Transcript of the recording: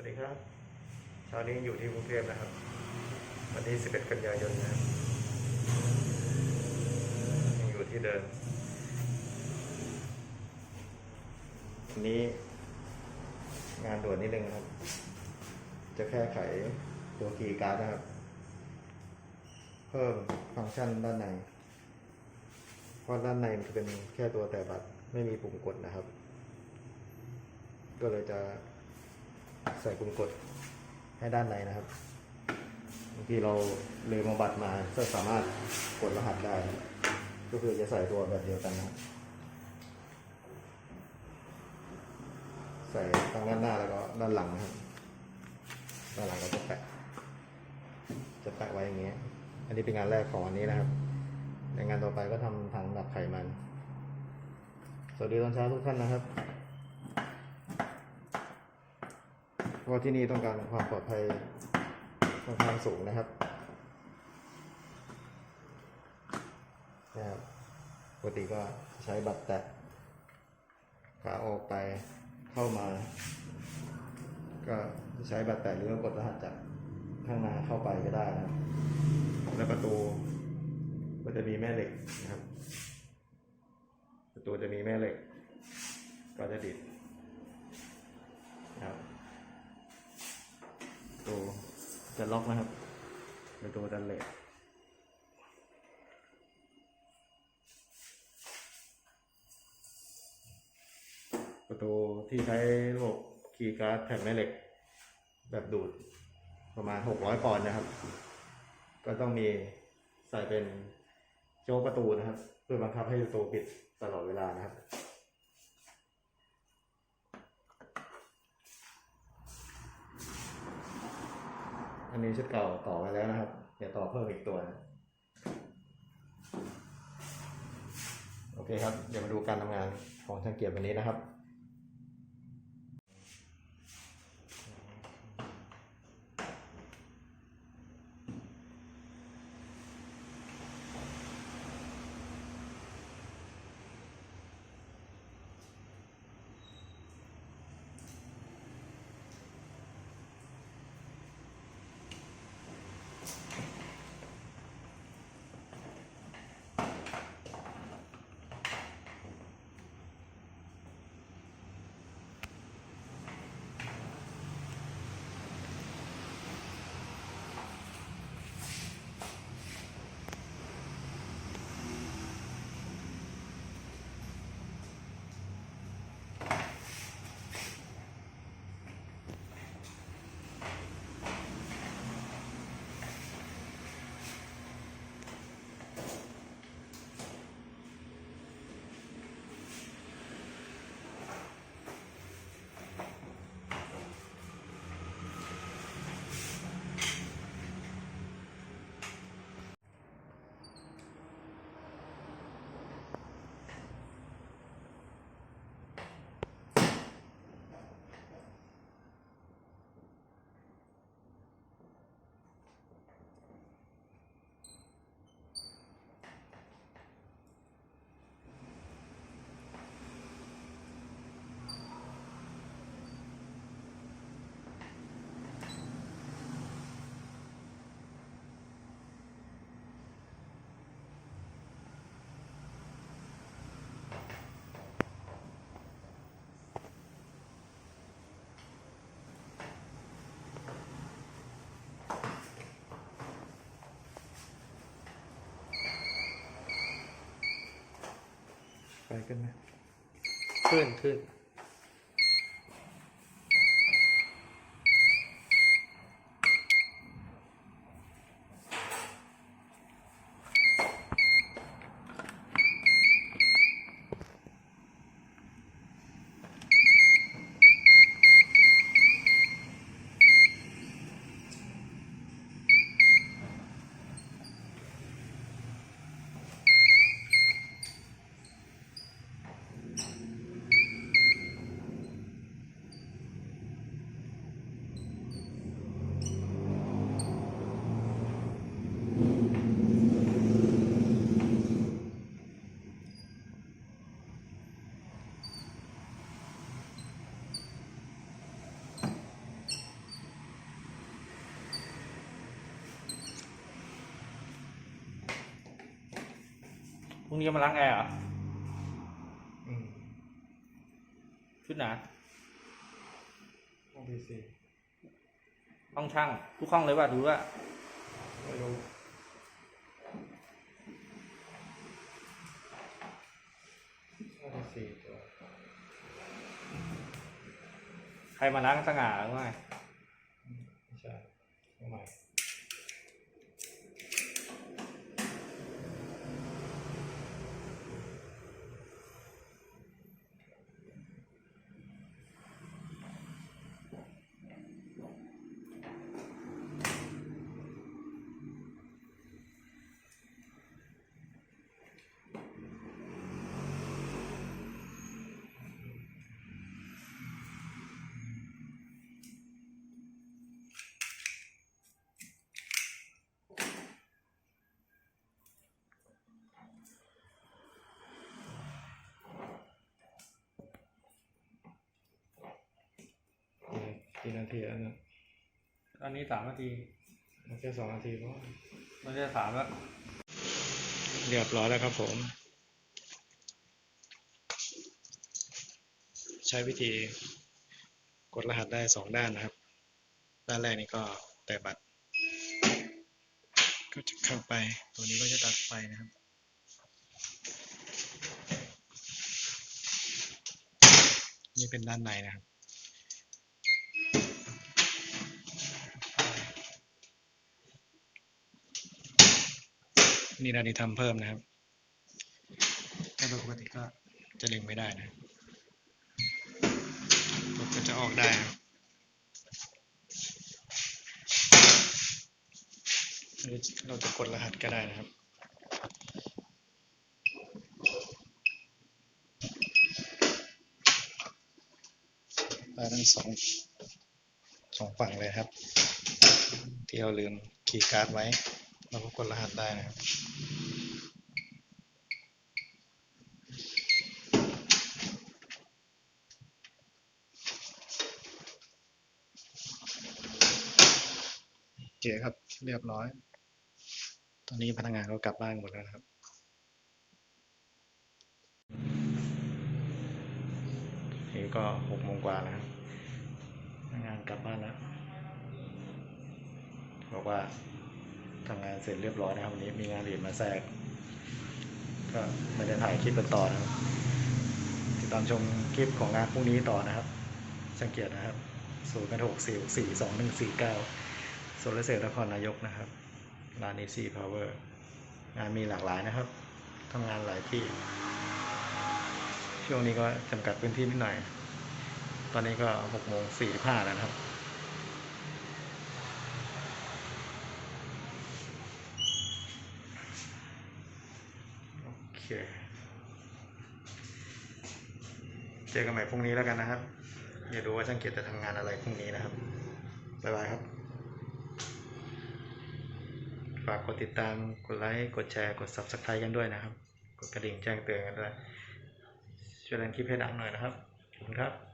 วัสดีครับเช้านี้อยู่ที่กรุงเทพนะครับ วันที่ 11 กันยายนนะครับยังอยู่ที่เดิมวันนี้ งานด่วนนิดนึงครับ จะแค่ไขตัวคีย์การ์ดนะครับ เพิ่มฟังก์ชันด้านใน เพราะด้านในมันจะเป็นแค่ตัวแต่บัตรไม่มีปุ่มกดนะครับ ก็เลยจะ ใส่ปุ่มกดให้ด้านในนะครับบางทีเราเลยมาบัตรมาก็สามารถกดรหัสได้ ก็คือจะใส่ตัวแบบเดียวกันนะใส่ทั้งด้านหน้าแล้วก็ด้านหลังนะครับด้านหลังก็จะแปะ จะแปะไว้อย่างเงี้ย อันนี้เป็นงานแรกของวันนี้นะครับ ในงานต่อไปก็ทำทางดับไขมัน สวัสดีตอนเช้าทุกท่านนะครับ เพ ราะที่นี่ต้องการความปลอดภัยค่อนข้างสูงนะครับนะครับปกติก็ใช้บัตรแตะขาออกไปเข้ามา ก็ใช้บัตรแตะหรือกดรหัสจากข้างหน้าเข้าไปก็ได้นะครับ แล้วประตูก็จะมีแม่เหล็กนะครับ ประตูจะมีแม่เหล็ก ก็จะดิดนะครับ ประตูจะล็อกนะครับประตูดันเหล็กประตูที่ใช้ระบบคีย์การ์ดแผ่นแม่เหล็ก แบบดูดประมาณ 600 ปอนด์นะครับ ก็ต้องมีใส่เป็นโจ๊กประตูนะครับ เพื่อบังคับให้ประตูปิดตลอดเวลานะครับ นนี้ชุดเก่าต่อไปแล้วนะครับ เดี๋ยวต่อเพิ่มอีกตัวนะโอเคครับ เดี๋ยวมาดูการทำงานของช่างเกียรติวันนี้นะครับ ขึ้นไหมขึ้นขึ้น งนี้มาล้างแอร์เหรออืมชุดไหนห้องที่สี่ห้องช่างทุกห้องเลยว่าดูว่าไม่รู้ห้องที่สี่ตัวใครมาล้างสง่าหรือว่าไงไม่ นาทีแล้วเนะตอนนี้สามนาที มันแค่สองนาทีเพราะไม่ใช่สามแล้ว เรียบร้อยแล้วครับผม ใช้วิธีกดรหัสได้สองด้านนะครับ ด้านแรกนี่ก็แต่บัตร ก็จะเข้าไป ตัวนี้ก็จะตัดไฟนะครับนี่เป็นด้านในนะครับ นี่เราได้ทำเพิ่มนะครับถ้าโดยปกติก็จะดึงไม่ได้นะรถก็จะออกได้ครับเราจะกดรหัสก็ได้นะครับได้ทั้งสองสองฝั่งเลยครับ ที่เราลืมคีย์การ์ดไว้ เราก็กดรหัสได้นะครับโอเคครับ เรียบร้อย ตอนนี้พนักงานก็กลับบ้านหมดแล้วนะครับนี่ก็หกโมงกว่าแล้วครับพนักงานกลับบ้านแล้วบอกว่า ทำงานเสร็จเรียบร้อยนะครับวันนี้มีงานอื่นมาแทรก ก็ไม่ได้ถ่ายคลิปเป็นต่อนะครับติดตามชมคลิปของงานพรุ่งนี้ต่อนะครับ สังเกตนะครับศูนย์แปดหกสี่สี่สองหนึ่งสี่เก้าโซลาร์เซลล์นครนายกนะครับร้าน AC Power งานมีหลากหลายนะครับทำงานหลายที่ ช่วงนี้ก็จำกัดพื้นที่นิดหน่อย ตอนนี้ก็หกโมงสี่ห้าแล้วนะครับ โอ เคเจอกันใหม่พรุ่งนี้แล้วกันนะครับอย่าดูว่าช่างเกียรติจะทำงานอะไรพรุ่งนี้นะครับบ๊ายบายครับ ฝากกดติดตาม กดไลค์ กดแชร์ กด subscribe กันด้วยนะครับ กดกระดิ่งแจ้งเตือนกันด้วย ช่วยดันคลิปให้ดังหน่อยนะครับ ขอบคุณครับ